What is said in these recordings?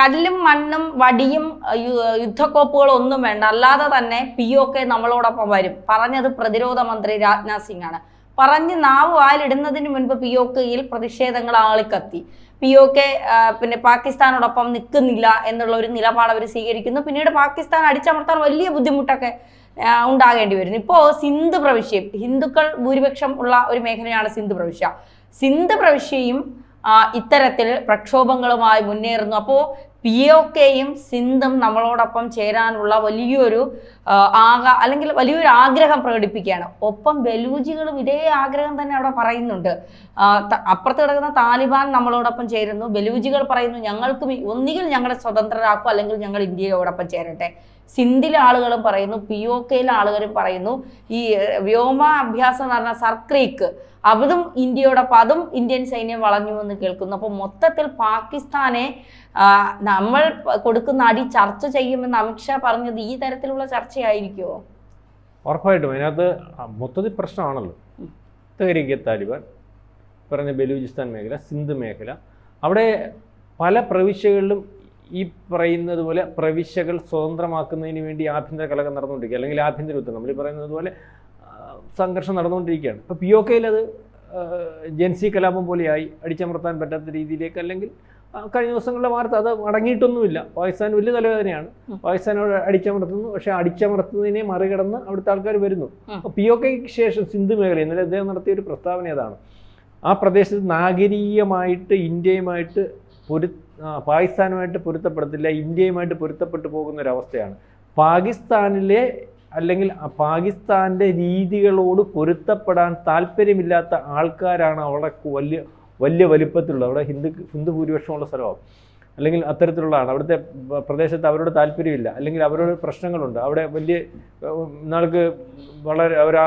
കല്ലും മണ്ണും വടിയും യുദ്ധക്കോപ്പുകളും ഒന്നും വേണ്ട. അല്ലാതെ തന്നെ പി ഒ കെ നമ്മളോടൊപ്പം വരും. പറഞ്ഞത് പ്രതിരോധ മന്ത്രി രാജ്നാഥ് സിംഗ് ആണ് പറഞ്ഞ് നാവ് വായിലിടുന്നതിന് മുൻപ് പി ഒ കെയിൽ പ്രതിഷേധങ്ങൾ ആളിക്കത്തി. പി ഒ കെ പിന്നെ പാകിസ്ഥാനോടൊപ്പം നിൽക്കുന്നില്ല എന്നുള്ള ഒരു നിലപാട് അവർ സ്വീകരിക്കുന്നു. പിന്നീട് പാകിസ്ഥാൻ അടിച്ചമർത്താൻ വലിയ ബുദ്ധിമുട്ടൊക്കെ ഉണ്ടാകേണ്ടി വരുന്നു. ഇപ്പോൾ സിന്ധു പ്രവിശ്യയും ഹിന്ദുക്കൾ ഭൂരിപക്ഷം ഉള്ള ഒരു മേഖലയാണ് സിന്ധു പ്രവിശ്യ. സിന്ധു പ്രവിശ്യയും ഇത്തരത്തിൽ പ്രക്ഷോഭങ്ങളുമായി മുന്നേറുന്നു. അപ്പോൾ പി ഒ കെയും സിന്ധും നമ്മളോടൊപ്പം ചേരാനുള്ള വലിയൊരു ആക അല്ലെങ്കിൽ വലിയൊരു ആഗ്രഹം പ്രകടിപ്പിക്കുകയാണ്. ഒപ്പം ബലൂജികളും ഇതേ ആഗ്രഹം തന്നെ അവിടെ പറയുന്നുണ്ട്. അപ്പുറത്ത് കിടക്കുന്ന താലിബാൻ നമ്മളോടൊപ്പം ചേരുന്നു. ബലൂജികൾ പറയുന്നു ഞങ്ങൾക്കും ഒന്നുകിൽ ഞങ്ങളെ സ്വതന്ത്രരാക്കും അല്ലെങ്കിൽ ഞങ്ങൾ ഇന്ത്യയോടൊപ്പം ചേരട്ടെ. സിന്ധിലെ ആളുകളും പറയുന്നു പി ഒ കെയിലെ ആളുകളും പറയുന്നു ഈ വ്യോമ അഭ്യാസം എന്ന് പറഞ്ഞ സർക്രീക്ക് അതും ഇന്ത്യയുടെ അതും ഇന്ത്യൻ സൈന്യം വളഞ്ഞു എന്ന് കേൾക്കുന്നു. അപ്പോൾ മൊത്തത്തിൽ പാകിസ്ഥാനെ നമ്മൾ കൊടുക്കുന്ന അടി ചർച്ച ചെയ്യുമെന്ന് അമിത്ഷാ പറഞ്ഞത് ഈ തരത്തിലുള്ള ചർച്ചയായിരിക്കുമോ ഉറപ്പായിട്ടും. അതിനകത്ത് മൊത്തത്തിൽ പ്രശ്നമാണല്ലോ. തെഹരീക്ക് താലിബാൻ പറഞ്ഞ ബലൂചിസ്ഥാൻ മേഖല സിന്ധ് മേഖല. അവിടെ പല പ്രവിശ്യകളിലും ഈ പറയുന്നത് പോലെ പ്രവിശ്യകൾ സ്വതന്ത്രമാക്കുന്നതിന് വേണ്ടി ആഭ്യന്തര കലകം നടന്നുകൊണ്ടിരിക്കുക. അല്ലെങ്കിൽ ആഭ്യന്തര യുദ്ധം നമ്മൾ ഈ പറയുന്നത് പോലെ സംഘർഷം നടന്നുകൊണ്ടിരിക്കുകയാണ്. ഇപ്പോൾ പി ഒ കെയിൽ അത് ജൻസി കലാപം പോലെയായി. അടിച്ചമർത്താൻ പറ്റാത്ത രീതിയിലേക്ക് അല്ലെങ്കിൽ കഴിഞ്ഞ ദിവസങ്ങളിലെ വാർത്ത അത് അടങ്ങിയിട്ടൊന്നുമില്ല. പാകിസ്ഥാൻ വലിയ തലവേദനയാണ്. പാകിസ്ഥാനോട് അടിച്ചമർത്തുന്നു. പക്ഷെ അടിച്ചമർത്തുന്നതിനെ മറികടന്ന് അവിടുത്തെ ആൾക്കാർ വരുന്നു. പി ഒ കെക്ക് ശേഷം സിന്ധു മേഖല ഇന്നലെ അദ്ദേഹം നടത്തിയ ഒരു പ്രസ്താവന അതാണ് ആ പ്രദേശത്ത് നാഗരീയമായിട്ട് ഇന്ത്യയുമായിട്ട് പൊരു പാകിസ്ഥാനുമായിട്ട് പൊരുത്തപ്പെടത്തില്ല ഇന്ത്യയുമായിട്ട് പൊരുത്തപ്പെട്ടു പോകുന്ന ഒരവസ്ഥയാണ് പാകിസ്ഥാനിലെ അല്ലെങ്കിൽ പാകിസ്ഥാന്റെ രീതികളോട് പൊരുത്തപ്പെടാൻ താല്പര്യമില്ലാത്ത ആൾക്കാരാണ് അവിടെ വലിയ വലിയ വലിപ്പത്തിലുള്ള അവിടെ ഹിന്ദു ഹിന്ദു ഭൂരിപക്ഷമുള്ള സ്ഥലമാണ് അല്ലെങ്കിൽ അത്തരത്തിലുള്ളതാണ്. അവിടുത്തെ പ്രദേശത്ത് അവരോട് താല്പര്യമില്ല. അല്ലെങ്കിൽ അവരോട് പ്രശ്നങ്ങളുണ്ട്. അവിടെ വലിയ നാൾക്ക് വളരെ ഒരു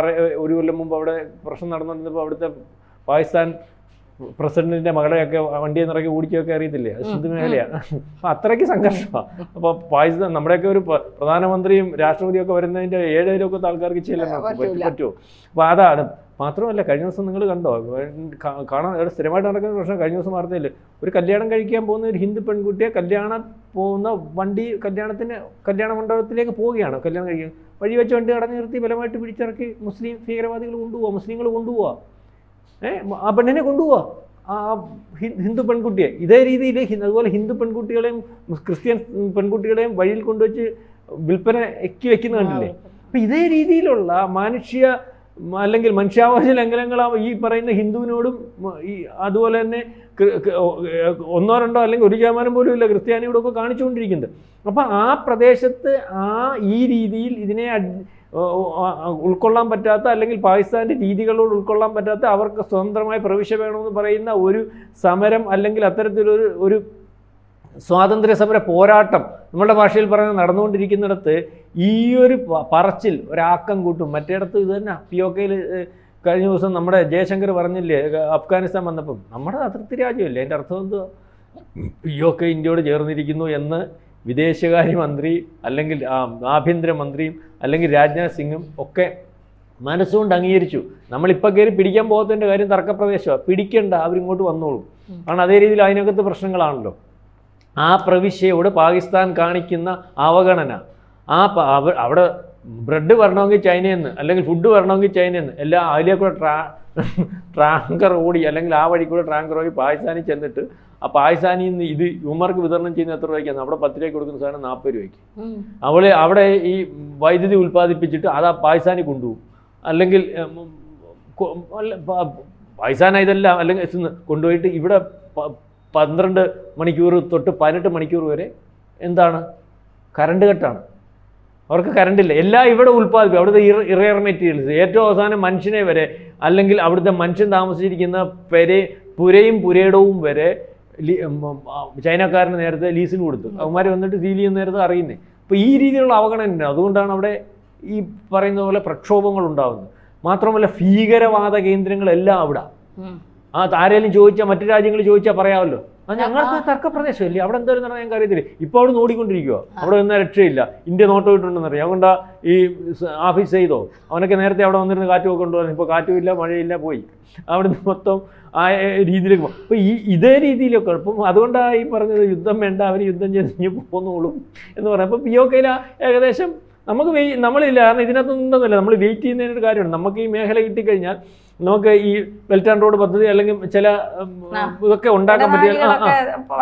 ഒരു കൊല്ലം മുമ്പ് അവിടെ പ്രശ്നം നടന്നുകൊണ്ടിരുന്നപ്പോൾ അവിടുത്തെ പാകിസ്ഥാൻ പ്രസിഡന്റിന്റെ മകളെയൊക്കെ വണ്ടി നിറക്കി ഓടിക്കുകയൊക്കെ അറിയത്തില്ലേ? അത് ശുദ്ധമേഖലയാണ് മേഖലയാണ് അപ്പം അത്രയ്ക്ക് സംഘർഷമാണ് അപ്പോൾ പാകിസ്ഥാൻ നമ്മുടെയൊക്കെ ഒരു പ്രധാനമന്ത്രിയും രാഷ്ട്രപതിയും ഒക്കെ വരുന്നതിന്റെ ഏഴരൊക്കെ ആൾക്കാർക്ക് ചെയ്യാൻ പറ്റുമോ അപ്പോൾ അതാണ്. മാത്രമല്ല കഴിഞ്ഞ ദിവസം നിങ്ങൾ കണ്ടോ? കാണാൻ ഇവിടെ സ്ഥിരമായിട്ട് നടക്കുന്ന പ്രശ്നം കഴിഞ്ഞ ദിവസം വാർത്തയില്ല ഒരു കല്യാണം കഴിക്കാൻ പോകുന്ന ഒരു ഹിന്ദു പെൺകുട്ടിയെ കല്യാണം പോകുന്ന വണ്ടി കല്യാണത്തിന് കല്യാണ മണ്ഡപത്തിലേക്ക് പോവുകയാണ്. കല്യാണം കഴിക്കാൻ വഴി വെച്ച് വണ്ടി തടഞ്ഞു നിർത്തി ബലമായിട്ട് പിടിച്ചിറക്കി മുസ്ലിം ഭീകരവാദികൾ കൊണ്ടുപോവാ. മുസ്ലിങ്ങൾ കൊണ്ടുപോവാ. ഏ ആ പെണ്ണിനെ കൊണ്ടുപോവാ. ആ ഹിന്ദു പെൺകുട്ടിയെ. ഇതേ രീതിയിൽ അതുപോലെ ഹിന്ദു പെൺകുട്ടികളെയും ക്രിസ്ത്യൻ പെൺകുട്ടികളെയും വഴിയിൽ കൊണ്ടുവച്ച് വിൽപ്പന എക്കി വെക്കുന്ന കണ്ടില്ലേ? അപ്പം ഇതേ രീതിയിലുള്ള മാനുഷ്യ അല്ലെങ്കിൽ മനുഷ്യാവകാശ ലംഘനങ്ങളാ ഈ പറയുന്ന ഹിന്ദുവിനോടും ഈ അതുപോലെ തന്നെ ഒന്നോ രണ്ടോ അല്ലെങ്കിൽ ഒരു ശതമാനം പോലും ഇല്ല ക്രിസ്ത്യാനിയോടൊക്കെ കാണിച്ചുകൊണ്ടിരിക്കുന്നത്. അപ്പം ആ പ്രദേശത്ത് ആ ഈ രീതിയിൽ ഇതിനെ ഉൾക്കൊള്ളാൻ പറ്റാത്ത അല്ലെങ്കിൽ പാകിസ്ഥാന്റെ രീതികളോട് ഉൾക്കൊള്ളാൻ പറ്റാത്ത അവർക്ക് സ്വതന്ത്രമായി പ്രവിശ്യ വേണമെന്ന് പറയുന്ന ഒരു സമരം അല്ലെങ്കിൽ അത്തരത്തിലൊരു ഒരു സ്വാതന്ത്ര്യ സമര പോരാട്ടം നമ്മുടെ ഭാഷയിൽ പറഞ്ഞ് നടന്നുകൊണ്ടിരിക്കുന്നിടത്ത് ഈ ഒരു പറച്ചിൽ ഒരാക്കം കൂട്ടും. മറ്റേടത്ത് ഇത് തന്നെ പി ഒ കെയിൽ കഴിഞ്ഞ ദിവസം നമ്മുടെ ജയശങ്കർ പറഞ്ഞില്ലേ അഫ്ഗാനിസ്ഥാൻ വന്നപ്പം നമ്മുടെ അതിർത്തി രാജ്യമല്ലേ? അതിന്റെ അർത്ഥം എന്തുവാ? പി ഒ കെ ഇന്ത്യയോട് ചേർന്നിരിക്കുന്നു എന്ന് വിദേശകാര്യമന്ത്രി അല്ലെങ്കിൽ ആഭ്യന്തരമന്ത്രിയും അല്ലെങ്കിൽ രാജ്നാഥ് സിംഗും ഒക്കെ മനസ്സുകൊണ്ട് അംഗീകരിച്ചു. നമ്മളിപ്പോൾ കയറി പിടിക്കാൻ പോകത്തതിന്റെ കാര്യം തർക്കപ്രദേശമാണ് പിടിക്കേണ്ട അവരിങ്ങോട്ട് വന്നോളും. കാരണം അതേ രീതിയിൽ അതിനകത്ത് പ്രശ്നങ്ങളാണല്ലോ. ആ പ്രവിശ്യയോട് പാകിസ്ഥാൻ കാണിക്കുന്ന അവഗണന. ആ അവിടെ ബ്രെഡ് വരണമെങ്കിൽ ചൈനയിൽ നിന്ന് അല്ലെങ്കിൽ ഫുഡ് വരണമെങ്കിൽ ചൈനയിൽ എല്ലാ അതിലേക്കൂടെ അതിലേ കൂടെ ട്രാ ട്രാങ്കർ ഓടി അല്ലെങ്കിൽ ആ വഴി കൂടെ ട്രാങ്കർ ഓടി പാകിസ്ഥാനിൽ ചെന്നിട്ട് ആ പാകിസ്ഥാനിൽ നിന്ന് ഇത് യുവമാർക്ക് വിതരണം ചെയ്യുന്ന എത്ര രൂപയ്ക്കാണ്? അവിടെ പത്ത് രൂപയ്ക്ക് കൊടുക്കുന്ന സാധനം നാൽപ്പത് രൂപയ്ക്ക്. അവളെ അവിടെ ഈ വൈദ്യുതി ഉൽപ്പാദിപ്പിച്ചിട്ട് അത് ആ പായസാനി കൊണ്ടുപോകും. അല്ലെങ്കിൽ ഉം, കൊ- അല്ല, പ- പാകിസ്ഥാന ഇതെല്ലാം അല്ലെങ്കിൽ കൊണ്ടുപോയിട്ട് ഇവിടെ പന്ത്രണ്ട് മണിക്കൂർ തൊട്ട് പതിനെട്ട് മണിക്കൂർ വരെ എന്താണ്? കറണ്ട് കട്ടാണ്. അവർക്ക് കറണ്ടില്ല. എല്ലാം ഇവിടെ ഉൽപ്പാദിപ്പിക്കും. അവിടുത്തെ ഇറയർ മെറ്റീരിയൽസ്. ഏറ്റവും അവസാനം മനുഷ്യനെ വരെ അല്ലെങ്കിൽ അവിടുത്തെ മനുഷ്യൻ താമസിച്ചിരിക്കുന്ന പെരെ പുരയും പുരയിടവും വരെ ചൈനക്കാരന് നേരത്തെ ലീസിന് കൊടുത്തു. അവന്മാർ വന്നിട്ട് സീൽ ചെയ്യുന്ന നേരത്തെ അറിയുന്നേ. അപ്പോൾ ഈ രീതിയിലുള്ള അവഗണന അതുകൊണ്ടാണ് അവിടെ ഈ പറയുന്ന പോലെ പ്രക്ഷോഭങ്ങൾ ഉണ്ടാകുന്നത് മാത്രമല്ല ഭീകരവാദ കേന്ദ്രങ്ങളെല്ലാം അവിടെ. ആ താരേലും ചോദിച്ചാൽ മറ്റു രാജ്യങ്ങൾ ചോദിച്ചാൽ പറയാമല്ലോ. അത് ഞങ്ങൾക്ക് തർക്ക പ്രദേശമല്ലേ അവിടെ എന്തോ നടന്ന ഞങ്ങൾക്ക് അറിയത്തില്ല ഇപ്പോൾ അവിടെ ഓടിക്കൊണ്ടിരിക്കുക അവിടെ ഒന്നും രക്ഷയില്ല ഇന്ത്യ നോട്ടമിട്ടുണ്ടെന്ന് അറിയാം അതുകൊണ്ട് ഈ ആഫീസ് ചെയ്തോ. അവനൊക്കെ നേരത്തെ അവിടെ വന്നിരുന്ന് കാറ്റ് ഒക്കെ കൊണ്ടുവന്നു ഇപ്പോൾ കാറ്റുമില്ല മഴയില്ല പോയി. അവിടുന്ന് മൊത്തം ആ രീതിയിലേക്ക് പോകും അപ്പോൾ ഈ ഇതേ രീതിയിലൊക്കെ ഇപ്പം അതുകൊണ്ടാണ് ഈ പറഞ്ഞത് യുദ്ധം വേണ്ട അവർ യുദ്ധം ചെയ്ത് ഇഞ്ഞ് പോന്നോളും എന്ന് പറയാം അപ്പൊ പി ഒ കെയിൽ ഏകദേശം നമുക്ക് വെയ് നമ്മളില്ല. കാരണം ഇതിനകത്തൊന്നുമില്ല നമ്മൾ വെയിറ്റ് ചെയ്യുന്നതിനൊരു കാര്യമാണ് നമുക്ക് ഈ മേഖല കിട്ടിക്കഴിഞ്ഞാൽ നമുക്ക് ഈ ബെൽറ്റ് ആൻഡ് റോഡ് പദ്ധതി അല്ലെങ്കിൽ ചില ഇതൊക്കെ ഉണ്ടാക്കാൻ പറ്റിയ.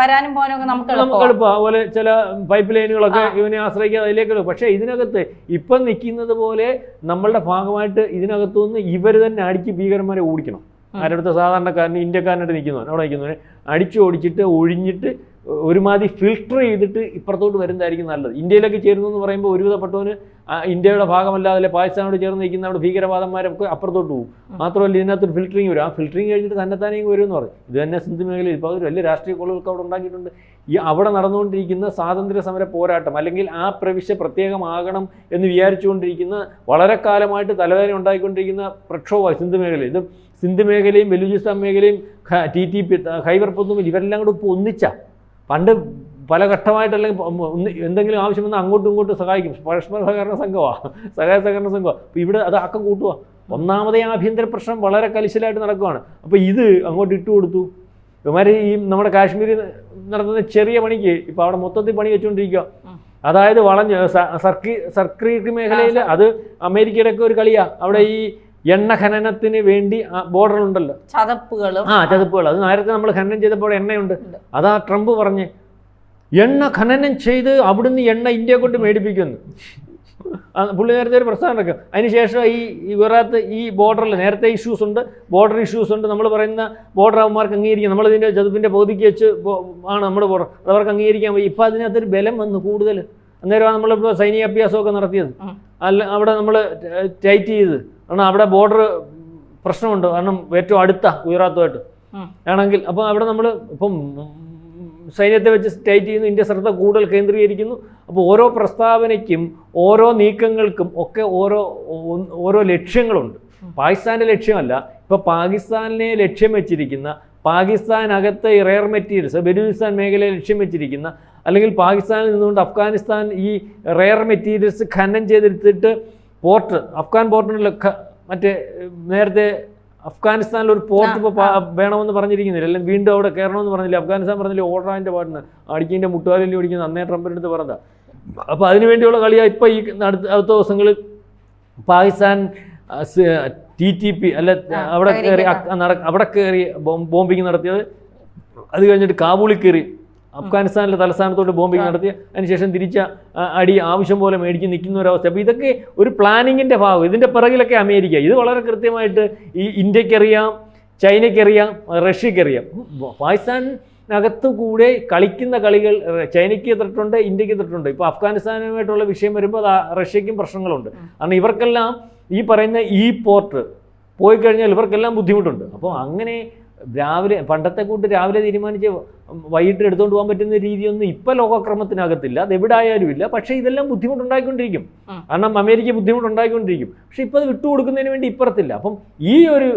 വരാനും നമുക്ക്. എളുപ്പം അതുപോലെ ചില പൈപ്പ് ലൈനുകളൊക്കെ ഇവനെ ആശ്രയിക്കാതെ അതിലേക്ക്. പക്ഷേ ഇതിനകത്ത് ഇപ്പം നിൽക്കുന്നത് പോലെ നമ്മളുടെ ഭാഗമായിട്ട് ഇതിനകത്തു നിന്ന് ഇവർ തന്നെ അടിച്ച് ഭീകരന്മാരെ ഓടിക്കണം. ആരുടെ സാധാരണക്കാരന് ഇന്ത്യക്കാരനായിട്ട് നിൽക്കുന്നവൻ അവിടെ നിൽക്കുന്നവന് അടിച്ചു ഓടിച്ചിട്ട് ഒഴിഞ്ഞിട്ട് ഒരുമാതിരി ഫിൽട്ടർ ചെയ്തിട്ട് ഇപ്പുറത്തോട്ട് വരുന്നതായിരിക്കും നല്ലത്. ഇന്ത്യയിലേക്ക് ചേരുന്നു എന്ന് പറയുമ്പോൾ ഒരുവിധപ്പെട്ടവന് ഇന്ത്യയുടെ ഭാഗമല്ലാതെ പാകിസ്ഥാനോട് ചേർന്ന് നിൽക്കുന്ന അവിടെ ഭീകരവാദന്മാരൊക്കെ അപ്പുറത്തോട്ട് പോകും. മാത്രമല്ല ഇതിനകത്തൊരു ഫിൽറ്ററിങ് വരും. ആ ഫിൽറ്ററിങ് കഴിഞ്ഞിട്ട് തന്നെ തന്നെത്താനെയും വരും എന്ന് പറയും. ഇത് തന്നെ സിന്ധു മേഖലയിൽ ഇപ്പോൾ അതൊരു വലിയ രാഷ്ട്രീയ കോളുകൾക്ക് അവിടെ ഉണ്ടാക്കിയിട്ടുണ്ട്. ഈ അവിടെ നടന്നുകൊണ്ടിരിക്കുന്ന സ്വാതന്ത്ര്യ സമര പോരാട്ടം അല്ലെങ്കിൽ ആ പ്രവിശ്യ പ്രത്യേകമാകണം എന്ന് വിചാരിച്ചുകൊണ്ടിരിക്കുന്ന വളരെ കാലമായിട്ട് തലവേദന ഉണ്ടായിക്കൊണ്ടിരിക്കുന്ന പ്രക്ഷോഭ സിന്ധു മേഖല ഇത് സിന്ധു മേഖലയും ബലൂചിസ്ഥാൻ മേഖലയും ടി ടി പി ഖൈബർ പൊന്നും ഇവരെല്ലാം കൂടെ ഇപ്പോൾ ഒന്നിച്ച. പണ്ട് പല ഘട്ടമായിട്ടല്ലെങ്കിൽ എന്തെങ്കിലും ആവശ്യം വന്നാൽ അങ്ങോട്ടും ഇങ്ങോട്ടും സഹായിക്കും. പരസ്പര സഹകരണ സംഘമാണ് സഹായ സഹകരണ സംഘമാണ് അപ്പോൾ ഇവിടെ അത് അക്കം കൂട്ടുക ഒന്നാമതേ ആഭ്യന്തര പ്രശ്നം വളരെ കലിശലായിട്ട് നടക്കുവാണ്. അപ്പോൾ ഇത് അങ്ങോട്ട് ഇട്ട് കൊടുത്തു. ഇവന്മാർ ഈ നമ്മുടെ കാശ്മീരിൽ നടത്തുന്ന ചെറിയ പണിക്ക് ഇപ്പോൾ അവിടെ മൊത്തത്തിൽ പണി വെച്ചുകൊണ്ടിരിക്കുക അതായത് വളഞ്ഞ് സർക്കി സർക്രീക്ക് മേഖലയിൽ അത് അമേരിക്കയുടെ ഒക്കെ ഒരു കളിയാണ് അവിടെ ഈ എണ്ണ ഖനനത്തിന് വേണ്ടി ബോർഡർ ഉണ്ടല്ലോ. ചതപ്പുകളും. ആ ചതപ്പുകൾ. അത് നേരത്തെ നമ്മൾ ഖനനം ചെയ്തപ്പോൾ എണ്ണയുണ്ട്. അതാ ട്രംപ് പറഞ്ഞ് എണ്ണ ഖനനം ചെയ്ത് അവിടുന്ന് എണ്ണ ഇന്ത്യ കൊണ്ട് മേടിപ്പിക്കുന്നു പുള്ളി നേരത്തെ ഒരു പ്രസ്ഥാനം നടക്കും അതിനുശേഷം ഈ ഗുജറാത്ത് ഈ ബോർഡറിൽ നേരത്തെ ഇഷ്യൂസ് ഉണ്ട് ബോർഡർ ഇഷ്യൂസ് ഉണ്ട്. നമ്മൾ പറയുന്ന ബോർഡർ അവന്മാർക്ക് അംഗീകരിക്കാം. നമ്മളിതിന്റെ ചതുപ്പിന്റെ പകുതിക്ക് വെച്ച് ആണ് നമ്മുടെ ബോർഡർ അതവർക്ക് അംഗീകരിക്കാൻ പോയി ഇപ്പോൾ അതിനകത്തൊരു ബലം വന്നു കൂടുതൽ. അന്നേരമാണ് നമ്മളിപ്പോൾ സൈനിക അഭ്യാസമൊക്കെ നടത്തിയത്. അല്ല അവിടെ നമ്മൾ ടൈറ്റ് ചെയ്ത് കാരണം അവിടെ ബോർഡർ പ്രശ്നമുണ്ട് കാരണം ഏറ്റവും അടുത്ത ഗുജറാത്തുമായിട്ട്. ആണെങ്കിൽ അപ്പോൾ അവിടെ നമ്മൾ ഇപ്പം സൈന്യത്തെ വെച്ച് സ്റ്റേറ്റ് ചെയ്യുന്നു ഇന്ത്യ ശ്രദ്ധ കൂടുതൽ കേന്ദ്രീകരിക്കുന്നു അപ്പോൾ ഓരോ പ്രസ്താവനയ്ക്കും ഓരോ നീക്കങ്ങൾക്കും ഒക്കെ ഓരോ ഓരോ ലക്ഷ്യങ്ങളുണ്ട്. പാകിസ്ഥാന്റെ ലക്ഷ്യമല്ല ഇപ്പോൾ പാകിസ്ഥാനെ ലക്ഷ്യം വെച്ചിരിക്കുന്ന പാകിസ്ഥാനകത്തെ റെയർ മെറ്റീരിയൽസ് ബലൂചിസ്ഥാൻ മേഖലയെ ലക്ഷ്യം വെച്ചിരിക്കുന്ന അല്ലെങ്കിൽ പാകിസ്ഥാനിൽ നിന്നുകൊണ്ട് അഫ്ഗാനിസ്ഥാൻ ഈ റെയർ മെറ്റീരിയൽസ് ഖനനം ചെയ്തെടുത്തിട്ട് പോർട്ട് അഫ്ഗാൻ പോർട്ടിനുള്ള മറ്റേ നേരത്തെ അഫ്ഗാനിസ്ഥാനിൽ ഒരു പോർട്ട് ഇപ്പോൾ വേണമെന്ന് പറഞ്ഞിരിക്കുന്നില്ല. അല്ലെങ്കിൽ വീണ്ടും അവിടെ കയറണമെന്ന് പറഞ്ഞില്ല. അഫ്ഗാനിസ്ഥാൻ പറഞ്ഞില്ല ഓർഡറാന്റെ പാട്ടിന് അടിക്കിന്റെ മുട്ടുകാലിൽ ഓടിക്കുന്ന അന്നേ ട്രംപിന്റെ അടുത്ത് പറഞ്ഞതാ. അപ്പോൾ അതിനു വേണ്ടിയുള്ള കളിയാണ് ഇപ്പോൾ ഈ അടുത്ത അടുത്ത ദിവസങ്ങളിൽ പാകിസ്ഥാൻ ടി ടി പി അല്ല അവിടെ കയറി അവിടെ കയറി ബോംബിങ് നടത്തിയത്. അത് കഴിഞ്ഞിട്ട് കാബൂളിൽ കയറി അഫ്ഗാനിസ്ഥാനിലെ തലസ്ഥാനത്തോട്ട് ബോംബിങ് ആ. നടത്തി അതിനുശേഷം തിരിച്ച അടി ആവശ്യം പോലെ മേടിച്ച് നിൽക്കുന്ന ഒരവസ്ഥ അപ്പോൾ ഇതൊക്കെ ഒരു പ്ലാനിങ്ങിന്റെ ഭാഗം. ഇതിന്റെ പിറകിലൊക്കെ അമേരിക്ക. ഇത് വളരെ കൃത്യമായിട്ട് ഈ ഇന്ത്യക്കറിയാം ചൈനയ്ക്കറിയാം റഷ്യക്കറിയാം. പാകിസ്ഥാനകത്ത് കൂടെ കളിക്കുന്ന കളികൾ ചൈനയ്ക്ക് എത്തിട്ടുണ്ട് ഇന്ത്യയ്ക്ക് എത്തിട്ടുണ്ട് ഇപ്പോൾ അഫ്ഗാനിസ്ഥാനുമായിട്ടുള്ള വിഷയം വരുമ്പോൾ റഷ്യയ്ക്കും പ്രശ്നങ്ങളുണ്ട്. കാരണം ഇവർക്കെല്ലാം ഈ പറയുന്ന ഈ പോർട്ട് പോയി കഴിഞ്ഞാൽ ഇവർക്കെല്ലാം ബുദ്ധിമുട്ടുണ്ട്. അപ്പോൾ അങ്ങനെ രാവിലെ പണ്ടത്തെ കൂട്ട് രാവിലെ തീരുമാനിച്ച് വൈകിട്ട് എടുത്തുകൊണ്ട് പോകാൻ പറ്റുന്ന രീതിയൊന്നും ഇപ്പം ലോകക്രമത്തിനകത്തില്ല. അത് എവിടെ ആയാലും ഇല്ല. പക്ഷേ ഇതെല്ലാം ബുദ്ധിമുട്ടുണ്ടായിക്കൊണ്ടിരിക്കും. കാരണം അമേരിക്ക ബുദ്ധിമുട്ടുണ്ടായിക്കൊണ്ടിരിക്കും. പക്ഷേ ഇപ്പോൾ അത് വിട്ടുകൊടുക്കുന്നതിന് വേണ്ടി ഇപ്പുറത്തില്ല. അപ്പം ഈ ഒരു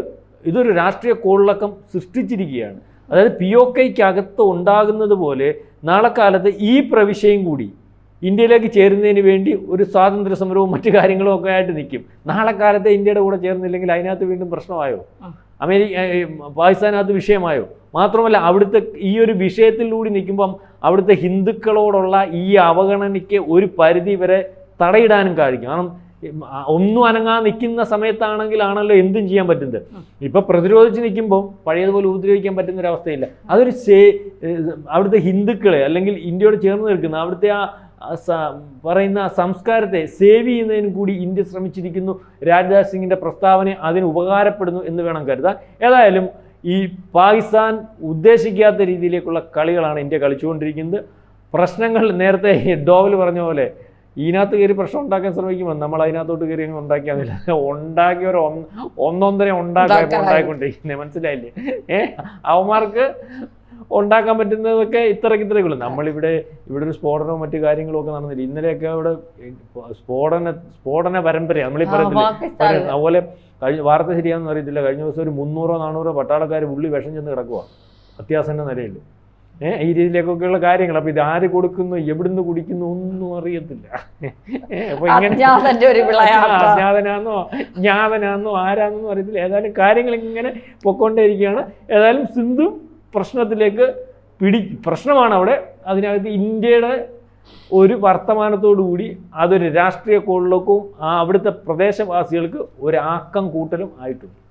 ഇതൊരു രാഷ്ട്രീയ കോളിളക്കം സൃഷ്ടിച്ചിരിക്കുകയാണ്. അതായത് പി ഒ കെയ്ക്കകത്ത് ഉണ്ടാകുന്നത് പോലെ നാളെ കാലത്ത് ഈ പ്രവിശ്യയും കൂടി ഇന്ത്യയിലേക്ക് ചേരുന്നതിന് വേണ്ടി ഒരു സ്വാതന്ത്ര്യ സമരവും മറ്റു കാര്യങ്ങളും ഒക്കെ ആയിട്ട് നിൽക്കും. നാളെ കാലത്തെ ഇന്ത്യയുടെ കൂടെ ചേർന്നില്ലെങ്കിൽ അതിനകത്ത് വീണ്ടും പ്രശ്നമായോ. അമേരിക്ക പാകിസ്ഥാൻ അത് വിഷയമായോ? മാത്രമല്ല അവിടുത്തെ ഈ ഒരു വിഷയത്തിലൂടെ നിൽക്കുമ്പം അവിടുത്തെ ഹിന്ദുക്കളോടുള്ള ഈ അവഗണനയ്ക്ക് ഒരു പരിധി വരെ തടയിടാനും കഴിക്കും കാരണം ഒന്നും അനങ്ങാതെ നിൽക്കുന്ന സമയത്താണെങ്കിലാണല്ലോ എന്തും ചെയ്യാൻ പറ്റുന്നത്. ഇപ്പം പ്രതിരോധിച്ച് നിൽക്കുമ്പോൾ പഴയതുപോലെ ഉപദ്രവിക്കാൻ പറ്റുന്ന ഒരു അവസ്ഥയില്ല. അതൊരു സേ അവിടുത്തെ ഹിന്ദുക്കളെ അല്ലെങ്കിൽ ഇന്ത്യയോട് ചേർന്ന് നിൽക്കുന്ന അവിടുത്തെ ആ പറയുന്ന സംസ്കാരത്തെ സേവ് ചെയ്യുന്നതിനും കൂടി ഇന്ത്യ ശ്രമിച്ചിരിക്കുന്നു. രാജ്നാഥ് സിംഗിന്റെ പ്രസ്താവന അതിന് ഉപകാരപ്പെടുന്നു എന്ന് വേണം കരുതാൻ. ഏതായാലും ഈ പാകിസ്ഥാൻ ഉദ്ദേശിക്കാത്ത രീതിയിലേക്കുള്ള കളികളാണ് ഇന്ത്യ കളിച്ചുകൊണ്ടിരിക്കുന്നത്. പ്രശ്നങ്ങൾ നേരത്തെ ഡോവൽ പറഞ്ഞ പോലെ ഇതിനകത്ത് കയറി പ്രശ്നം ഉണ്ടാക്കാൻ ശ്രമിക്കുമ്പോൾ നമ്മൾ അതിനകത്തോട്ട് കയറി അങ്ങ് ഉണ്ടാക്കിയാൽ ഉണ്ടാക്കിയ ഒരു ഒന്ന് ഒന്നൊന്നര ഉണ്ടാക്കാൻ ഉണ്ടാക്കിക്കൊണ്ടിരിക്കുന്നത് മനസ്സിലായില്ലേ? ഏ? അവന്മാർക്ക് ഉണ്ടാക്കാൻ പറ്റുന്നതൊക്കെ ഇത്രയ്ക്ക് ഇത്രയ്ക്കുള്ളൂ നമ്മളിവിടെ ഇവിടെ ഒരു സ്ഫോടനവും മറ്റു കാര്യങ്ങളും ഒക്കെ നടന്നില്ല. ഇന്നലെയൊക്കെ ഇവിടെ സ്ഫോടന സ്ഫോടന പരമ്പര നമ്മളീ പറയത്തില്ലേ. അതുപോലെ കഴിഞ്ഞ വാർത്ത ശരിയാണെന്ന് അറിയത്തില്ല. കഴിഞ്ഞ ദിവസം ഒരു മുന്നൂറോ നാനൂറോ പട്ടാളക്കാർ ഉള്ളി വിഷം ചെന്ന് കിടക്കുക അത്യാസന്ന നിലയിൽ ഏഹ് ഈ രീതിയിലേക്കൊക്കെയുള്ള കാര്യങ്ങൾ. അപ്പോൾ ഇത് ആര് കൊടുക്കുന്നു? എവിടുന്ന് കുടിക്കുന്നു? ഒന്നും അറിയത്തില്ല. അപ്പോൾ ഇങ്ങനെ അജ്ഞാതനാന്നോ? ജ്ഞാതനാന്നോ ആരാന്നോ അറിയത്തില്ല. ഏതായാലും കാര്യങ്ങൾ ഇങ്ങനെ പൊക്കോണ്ടേയിരിക്കുകയാണ്. ഏതായാലും സിന്ധു പ്രശ്നത്തിലേക്ക് പിടി പ്രശ്നമാണ് അവിടെ. അതിനകത്ത് ഇന്ത്യയുടെ ഒരു വർത്തമാനത്തോടു കൂടി അതൊരു രാഷ്ട്രീയ കോളിലേക്കും ആ അവിടുത്തെ പ്രദേശവാസികൾക്ക് ഒരു ആക്കം കൂട്ടലും ആയിട്ടുണ്ട്.